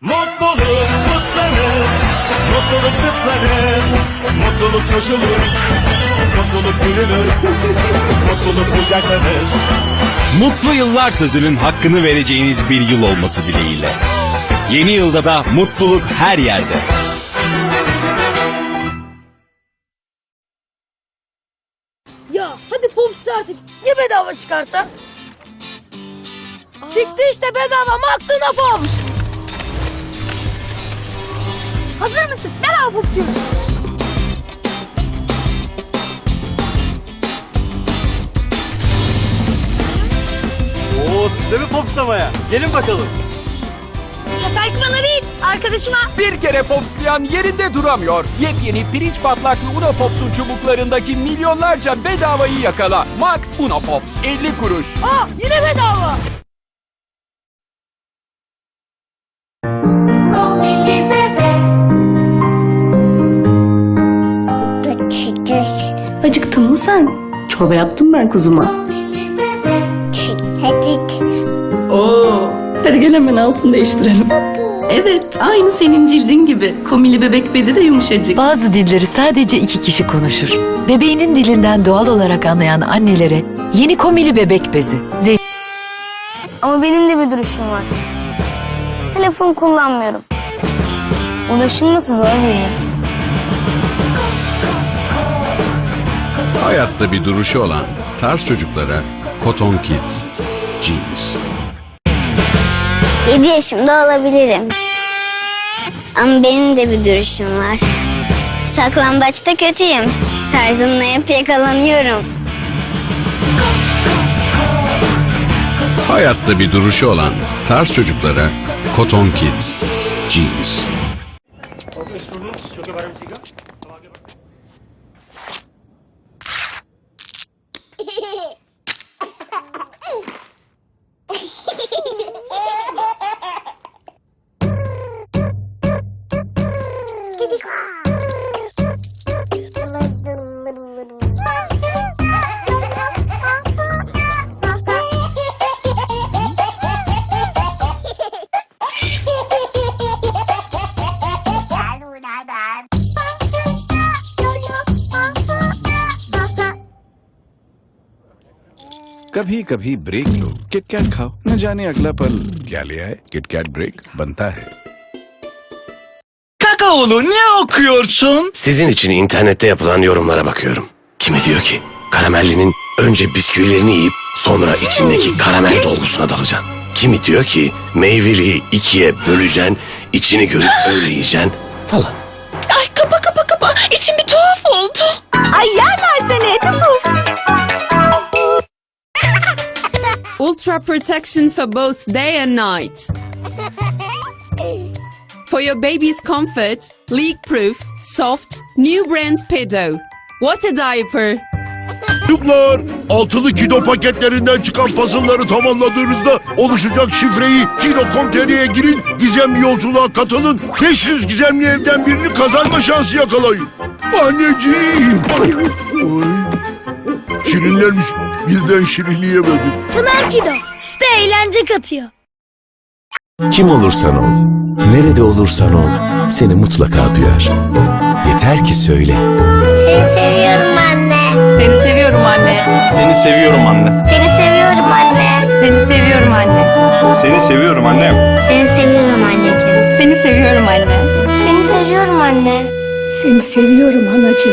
Mutluluk kutlanır, mutluluk zıplanır, mutluluk coşulur, mutluluk gülünür, mutluluk kucaklanır. Mutlu yıllar sözünün hakkını vereceğiniz bir yıl olması dileğiyle. Yeni yılda da mutluluk her yerde. Ya hadi Popsi artık ya bedava çıkarsa? Çıktı işte bedava Maxuna Pops. Hazır mısın? Bedava Popsi'miz. Oo siz de mi popslamaya? Gelin bakalım. Bu seferki bana değil arkadaşıma. Bir kere popslayan yerinde duramıyor. Yepyeni pirinç patlaklı Una Pops'un çubuklarındaki milyonlarca bedavayı yakala. Max Una Pops 50 kuruş. Aa yine bedava. Sen? Çorba yaptım ben kuzuma. Hadi. Oo. Hadi gel hemen altını değiştirelim. Evet, aynı senin cildin gibi. Komili bebek bezi de yumuşacık. Bazı dilleri sadece iki kişi konuşur. Bebeğinin dilinden doğal olarak anlayan annelere yeni komili bebek bezi. Zey- Ama benim de bir duruşum var. Telefon kullanmıyorum. Ulaşılması zor biriyim. Hayatta bir duruşu olan tarz çocuklara Cotton Kids Jeans. 7 yaşımda olabilirim. Ama benim de bir duruşum var. Saklambaçta kötüyüm. Tarzımla hep yakalanıyorum. Hayatta bir duruşu olan tarz çocuklara Cotton Kids Jeans. कभी कभी ब्रेक लो किटकैट खाओ न जाने अगला पल क्या ले आए किटकैट ब्रेक बनता है Kakaolu ne okuyorsun? Sizin için internette yapılan yorumlara bakıyorum. Kimi diyor ki karamellinin önce bisküvilerini yiyip sonra içindeki karamel dolgusuna dalacaksın. Kimi diyor ki meyveliği ikiye böleceksin, içini görüp öyle yiyeceksin falan. Ay kapa kapa kapa. İçim bir tuhaf oldu. Ay yerler seni eti puf. Ultra protection for both day and night. For your baby's comfort, leak-proof, soft, new brand Pedo. What a diaper! Çocuklar, altılı kilo paketlerinden çıkan puzzle'ları tamamladığınızda oluşacak şifreyi kino.com.tr'ye girin, gizemli yolculuğa katılın, 500 gizemli evden birini kazanma şansı yakalayın. Anneciğim! Ay, ay. Şirinlermiş, birden şirinleyemedim. Pınar Kido site eğlence katıyor. Kim olursan ol, nerede olursan ol seni mutlaka duyar. Yeter ki söyle. Seni seviyorum anne. Seni seviyorum anne. Seni seviyorum anne. Seni seviyorum anne. Seni seviyorum anne. Seni seviyorum annem. Seni seviyorum anneciğim. Seni seviyorum anne. Seni seviyorum anne. Seni seviyorum anacığım.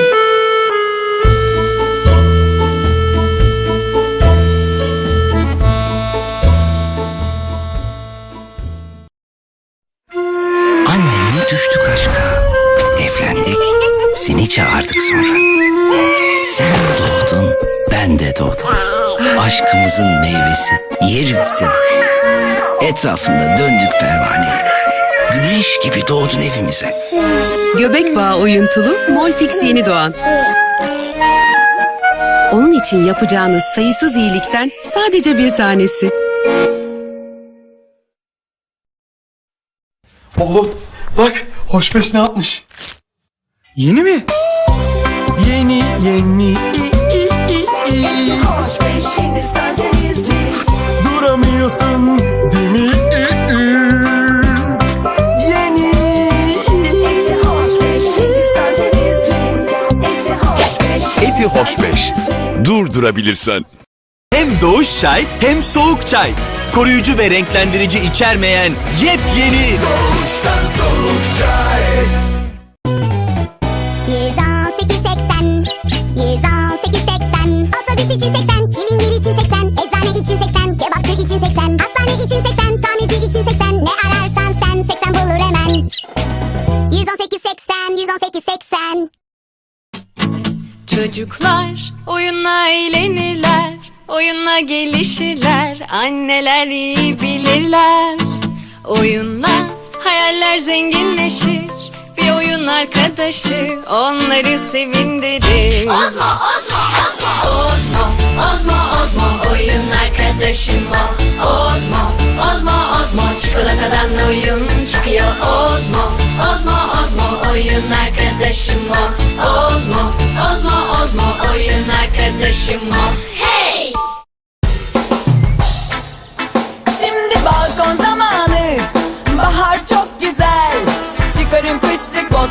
Seni çağırdık sonra. Sen doğdun, ben de doğdum. Aşkımızın meyvesi. Yerim seni. Etrafında döndük pervaneye. Güneş gibi doğdun evimize. Göbek bağı oyuntulu Molfix yeni doğan. Onun için yapacağınız sayısız iyilikten sadece bir tanesi. Oğlum bak hoşbeş ne yapmış? Yeni mi? Yeni yeni i i i i Eti hoş be şimdi sadece bizli Duramıyorsun değil mi? Yeni Eti hoş be şimdi sadece bizli Eti hoş beş. Dur durabilirsen. Hem doğuş çay hem soğuk çay. Koruyucu ve renklendirici içermeyen yepyeni. Doğuştan soğuk çay 80 Çilingir için 80 Eczane için 80 Kebapçı için 80 Hastane için 80 Tamirci için 80 Ne ararsan sen 80 bulur hemen. 118.80 118.80 Çocuklar oyunla eğlenirler, oyunla gelişirler, anneler iyi bilirler. Oyunla hayaller zenginleşir, bir oyun arkadaşı onları sevindirir. Ozmo, Ozmo, Ozmo, Ozmo, Ozmo, Ozmo, oyun arkadaşım o. Ozmo, Ozmo, Ozmo, çikolatadan oyun çıkıyor. Ozmo, Ozmo, Ozmo, oyun arkadaşım o. Ozmo, Ozmo, Ozmo, oyun arkadaşım o. Hey!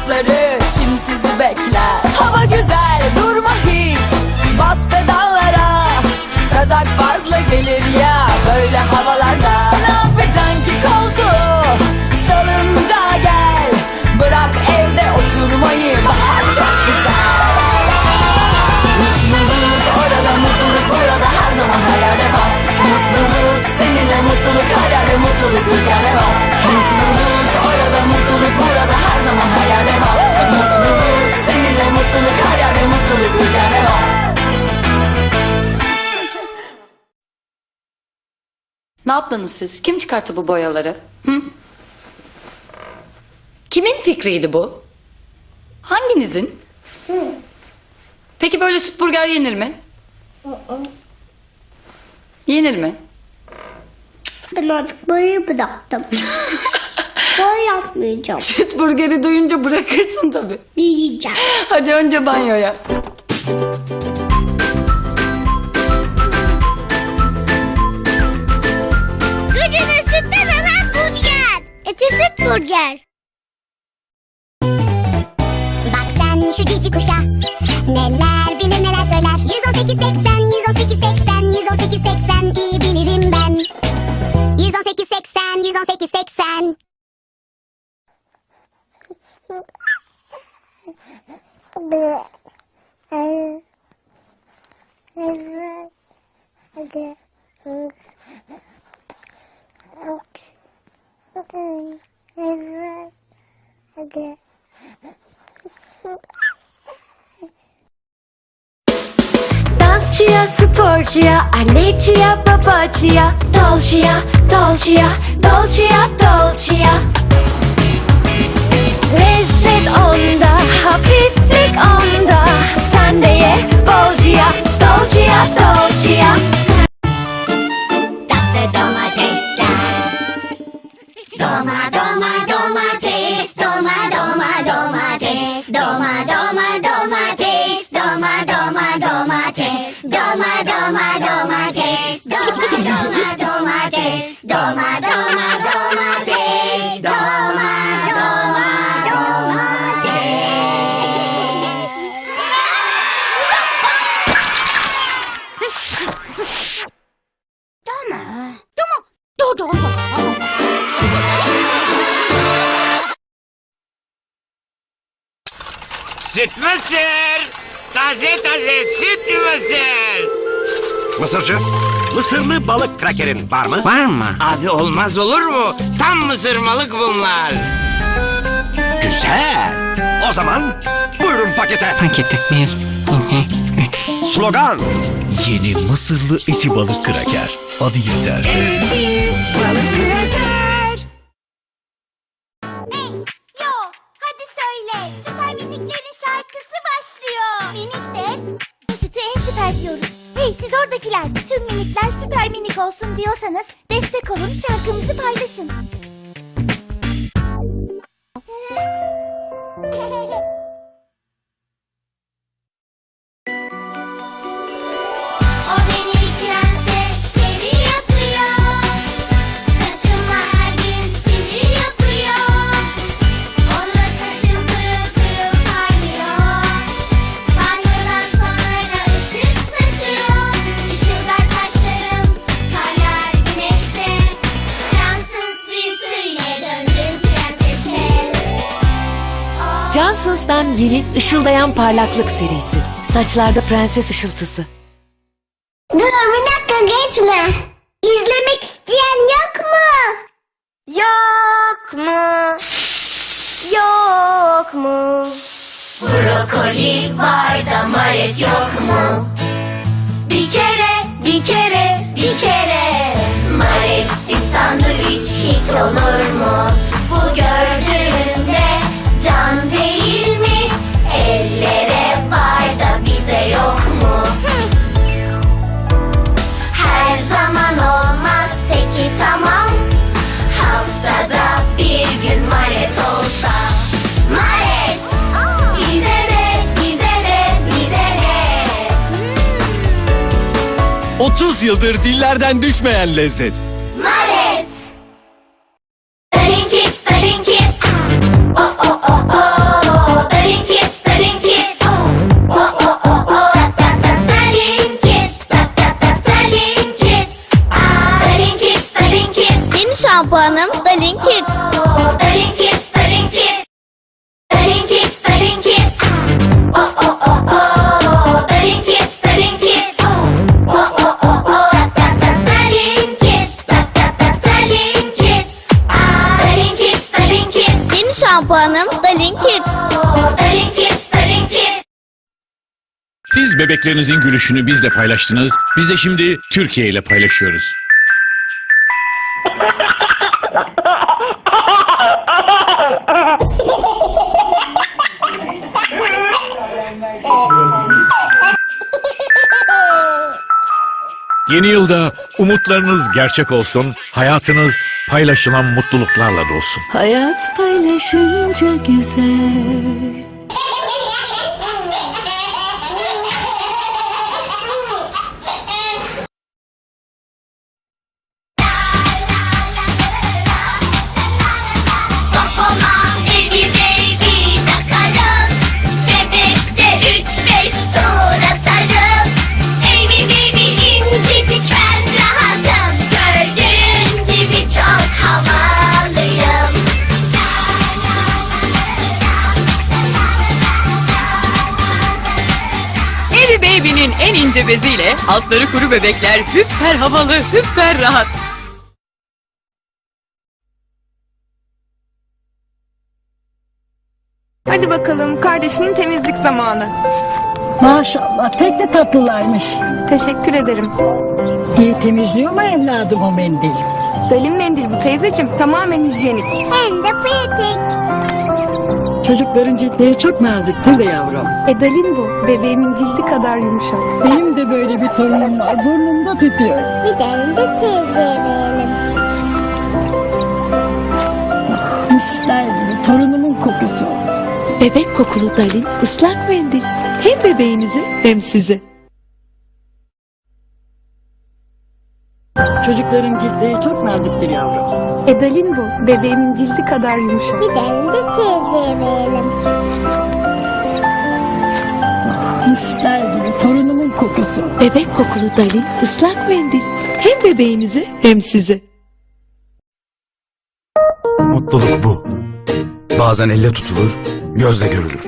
Botları. Çim sizi bekler. Hava güzel. Durma hiç. Bas pedallara. Kazak fazla gelir ya Ne yaptınız siz? Kim çıkarttı bu boyaları? Hı? Kimin fikriydi bu? Hanginizin? Peki böyle süt burger yenir mi? Yenir mi? Ben artık böyle bıraktım Böyle yapmayacağım Süt burgeri duyunca bırakırsın tabii. Yiyeceğim Hadi önce banyoya. Gücünü sütten burger. Eti süt burger. Bak sen şu cici kuşa. Neler bilir neler söyler. 118 80 118 80 118 80 iyi bilirim ben. 118 80 118 80 Dansçıya, sporcuya, anneciye, babacıya, dolcuya, dolcuya, dolcuya, dolcuya. Lezzet onda, hafiflik onda. Sen de ye bolcuya, dolcuya, dolcuya. Tatlı domatesler. Doma doma domates, doma doma domates, doma doma domates, doma doma domates, doma doma domates, doma doma domates, doma doma Mısırcı, mısırlı balık krakerin var mı? Var mı? Abi olmaz olur mu? Tam mısırmalık bunlar. Güzel. O zaman buyurun pakete. Pakete bir. Slogan. Yeni Mısırlı eti balık kraker. Adı yeter. Yo, Oradakiler, tüm minikler süper minik olsun diyorsanız destek olun şarkımızı paylaşın. Johnson's'tan yeni ışıldayan parlaklık serisi. Saçlarda prenses ışıltısı. Dur bir dakika geçme. İzlemek isteyen yok mu? Yok mu? Yok mu? Brokoli var da maret yok mu? Bir kere, bir kere, bir kere Maretsiz sandviç hiç olur mu? Bu gördüğünde 30 yıldır dillerden düşmeyen lezzet. Maret Dalinkis dalinkis. Oh oh oh oh Dalinkis dalinkis. Oh oh oh oh Da da da Dalinkis. Da da da Dalinkis. Ah, Dalinkis dalinkis. Yeni şampuanım? Dalinkis dalinkis Yeni şampuanım Dalinkis Dalinkis dalinkis Siz bebeklerinizin gülüşünü bizle paylaştınız. Biz de şimdi Türkiye ile paylaşıyoruz. Yeni yılda umutlarınız gerçek olsun, hayatınız paylaşılan mutluluklarla dolsun. Hayat paylaşınca güzel. İnce beziyle altları kuru bebekler hüpper havalı, hüpper rahat. Hadi bakalım kardeşinin temizlik zamanı. Maşallah pek de tatlılarmış. Teşekkür ederim. İyi temizliyor mu evladım o mendil? Dalin mendil bu teyzeciğim tamamen hijyenik. Hem de pratik Çocukların ciltleri çok naziktir de yavrum. E Dalin bu. Bebeğimin cildi kadar yumuşak. Benim de böyle bir torunum var. Burnumda tutuyor. Bir tane de teyzeye verelim Misler gibi torunumun kokusu. Bebek kokulu Dalin ıslak mendil. Hem bebeğinize hem size. Çocukların ciltleri çok naziktir yavrum. E Dalin bu. Bebeğimin cildi kadar yumuşak. Bir tane de teyzeye verelim Misler gibi torunumun kokusu. Bebek kokulu Dalin ıslak mendil. Hem bebeğinize hem size. Mutluluk bu. Bazen elle tutulur, gözle görülür.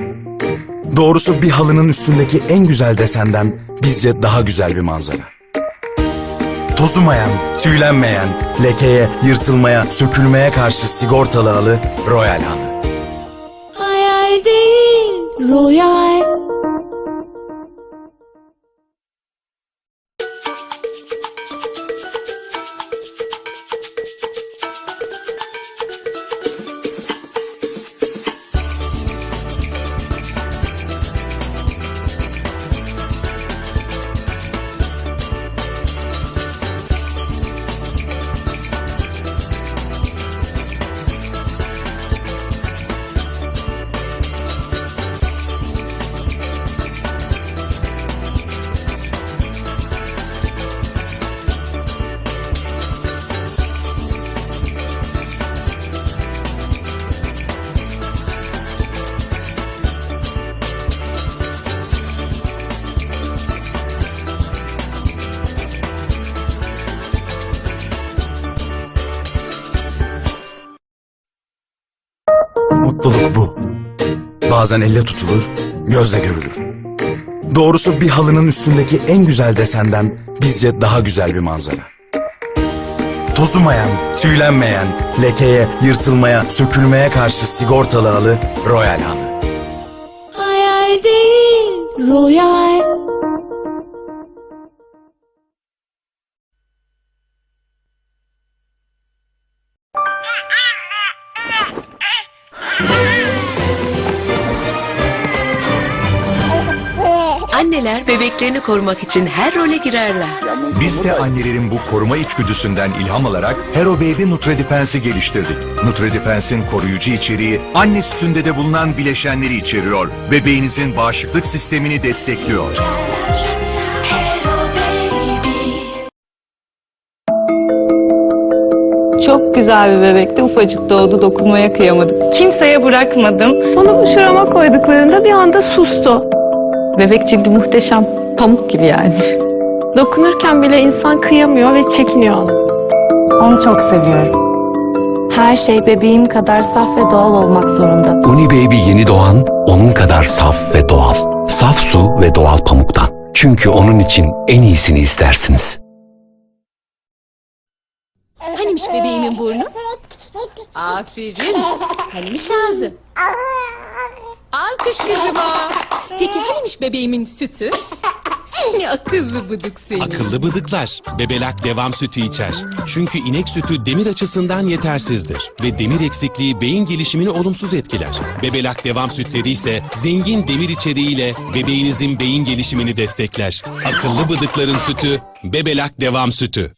Doğrusu bir halının üstündeki en güzel desenden bizce daha güzel bir manzara. Tozumayan, tüylenmeyen, lekeye, yırtılmaya, sökülmeye karşı sigortalı halı Royal halı. Hayal değil, royal. Mutluluk bu. Bazen elle tutulur, gözle görülür. Doğrusu bir halının üstündeki en güzel desenden bizce daha güzel bir manzara. Tozumayan, tüylenmeyen, lekeye, yırtılmaya, sökülmeye karşı sigortalı halı Royal halı. Hayal değil, royal. Anneler bebeklerini korumak için her role girerler. Biz de annelerin bu koruma içgüdüsünden ilham alarak Hero Baby Nutridefense'i geliştirdik. Nutridefense'in koruyucu içeriği anne sütünde de bulunan bileşenleri içeriyor. Bebeğinizin bağışıklık sistemini destekliyor. Çok güzel bir bebekti. Ufacık doğdu. Dokunmaya kıyamadık. Kimseye bırakmadım. Onu bu şurama koyduklarında bir anda sustu. Bebek cildi muhteşem. Pamuk gibi yani. Dokunurken bile insan kıyamıyor ve çekiniyor ona. Onu çok seviyorum. Her şey bebeğim kadar saf ve doğal olmak zorunda. Uni Baby yeni doğan onun kadar saf ve doğal. Saf su ve doğal pamuktan. Çünkü onun için en iyisini istersiniz. Hanimiş bebeğimin burnu? Aferin. Hanimiş ağzı? Alkış kızıma. Peki hanimiş bebeğimin sütü? Seni akıllı bıdık seni. Akıllı bıdıklar bebelak devam sütü içer. Çünkü inek sütü demir açısından yetersizdir ve demir eksikliği beyin gelişimini olumsuz etkiler. Bebelak devam sütleri ise zengin demir içeriğiyle bebeğinizin beyin gelişimini destekler. Akıllı bıdıkların sütü bebelak devam sütü.